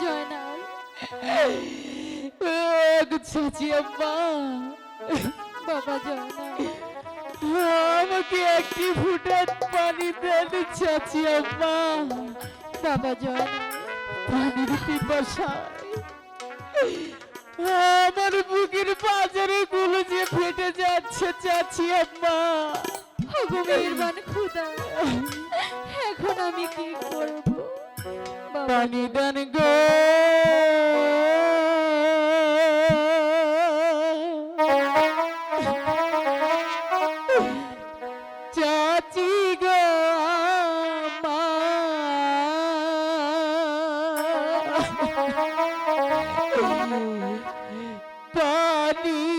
জয়নাল চাচি আম্মা বাবা জয়নাল আমাকে একটি ফুটার পানি দেন চাচি আম্মা বাবা জয়নাল পানির পিপাসায় আমার বুকের বাজারে গুলো যে ফেটে যাচ্ছে চাচি আম্মা মেহেরবান খুদা এখন আমি কি করব? পানি দান গো। চাচি গো পানি